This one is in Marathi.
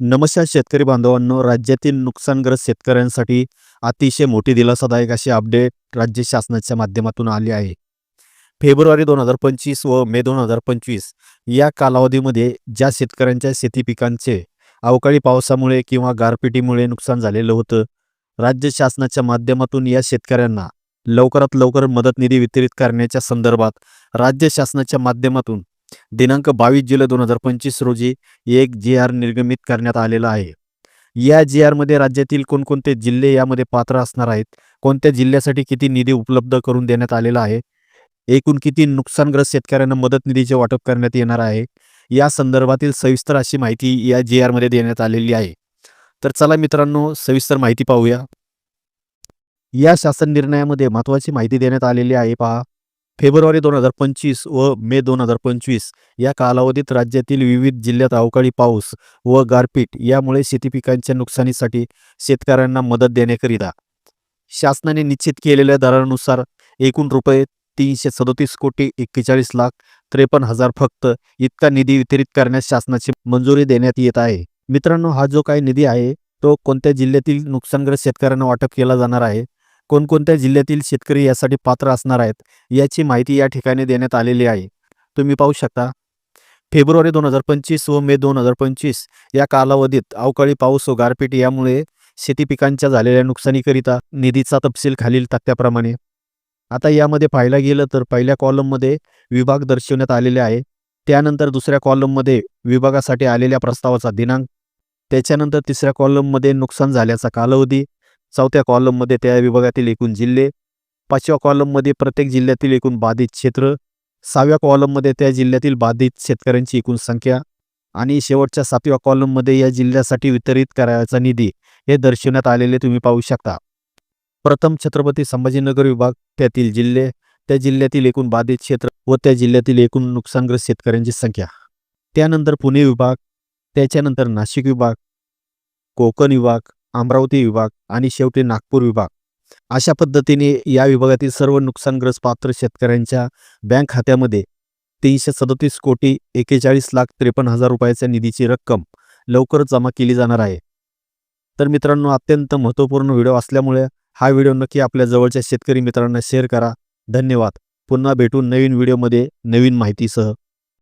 नमस्कार शेतकरी बांधवांनो राज्यातील नुकसानग्रस्त शेतकऱ्यांसाठी अतिशय मोठी दिलासादायक अशी अपडेट राज्य शासनाच्या माध्यमातून आली आहे. फेब्रुवारी दोन हजार पंचवीस व मे दोन हजार पंचवीस या कालावधीमध्ये ज्या शेतकऱ्यांच्या शेती पिकांचे अवकाळी पावसामुळे किंवा गारपिटीमुळे नुकसान झालेलं होतं राज्य शासनाच्या माध्यमातून या शेतकऱ्यांना लवकरात लवकर मदत निधी वितरित करण्याच्या संदर्भात राज्य शासनाच्या माध्यमातून दिनांक बावीस जुलै दोन हजार पंचवीस रोजी एक जी आर निर्गमित करण्यात आलेला आहे. या जी आरमध्ये राज्यातील कोणकोणते जिल्हे यामध्ये पात्र असणार आहेत? कोणत्या जिल्ह्यासाठी किती निधी उपलब्ध करून देण्यात आलेला आहे? एकूण किती नुकसानग्रस्त शेतकऱ्यांना मदत निधीचे वाटप करण्यात येणार आहे? या संदर्भातील सविस्तर अशी माहिती या जी आरमध्ये देण्यात आलेली आहे. तर चला मित्रांनो सविस्तर माहिती पाहूया. या शासन निर्णयामध्ये महत्त्वाची माहिती देण्यात आलेली आहे पहा. फेब्रुवारी दोन हजार पंचवीस व मे दोन हजार पंचवीस या कालावधीत राज्यातील विविध जिल्ह्यात अवकाळी पाऊस व गारपीट यामुळे शेती पिकांच्या नुकसानीसाठी शेतकऱ्यांना मदत देण्याकरिता शासनाने निश्चित केलेल्या दरानुसार एकूण रुपये तीनशे सदोतीस कोटी एक्केचाळीस लाख त्रेपन्न हजार फक्त इतका निधी वितरित करण्यास शासनाची मंजुरी देण्यात येत आहे. मित्रांनो हा जो काही निधी आहे तो कोणत्या जिल्ह्यातील नुकसानग्रस्त शेतकऱ्यांना वाटप केला जाणार आहे? कोणकोणत्या जिल्ह्यातील शेतकरी यासाठी पात्र असणार आहेत याची माहिती या ठिकाणी देण्यात आलेली आहे. तुम्ही पाहू शकता. फेब्रुवारी दोन हजार पंचवीस व मे दोन हजार पंचवीस या कालावधीत अवकाळी पाऊस व गारपीट यामुळे शेती पिकांच्या झालेल्या नुकसानीकरिता निधीचा तपशील खालील तक्त्याप्रमाणे आता यामध्ये पाहायला गेलं तर पहिल्या कॉलममध्ये विभाग दर्शवण्यात आलेले आहे. त्यानंतर दुसऱ्या कॉलममध्ये विभागासाठी आलेल्या प्रस्तावाचा दिनांक त्याच्यानंतर तिसऱ्या कॉलममध्ये नुकसान झाल्याचा कालावधी चौथ्या कॉलममध्ये त्या विभागातील एकूण जिल्हे पाचव्या कॉलममध्ये प्रत्येक जिल्ह्यातील एकूण बाधित क्षेत्र सहाव्या कॉलममध्ये त्या जिल्ह्यातील बाधित शेतकऱ्यांची एकूण संख्या आणि शेवटच्या सातव्या कॉलममध्ये या जिल्ह्यासाठी वितरित करायचा निधी हे दर्शवण्यात आलेले तुम्ही पाहू शकता. प्रथम छत्रपती संभाजीनगर विभाग त्यातील जिल्हे त्या जिल्ह्यातील एकूण बाधित क्षेत्र व त्या जिल्ह्यातील एकूण नुकसानग्रस्त शेतकऱ्यांची संख्या. त्यानंतर पुणे विभाग त्याच्यानंतर नाशिक विभाग कोकण विभाग अमरावती विभाग आणि शेवटी नागपूर विभाग. अशा पद्धतीने या विभागातील सर्व नुकसानग्रस्त पात्र शेतकऱ्यांच्या बँक खात्यामध्ये तीनशे सदतीस कोटी एकेचाळीस लाख त्रेपन्न हजार रुपयाच्या निधीची रक्कम लवकरच जमा केली जाणार आहे. तर मित्रांनो अत्यंत महत्त्वपूर्ण व्हिडिओ असल्यामुळे हा व्हिडिओ नक्की आपल्या जवळच्या शेतकरी मित्रांना शेअर करा. धन्यवाद. पुन्हा भेटून नवीन व्हिडिओमध्ये नवीन माहितीसह.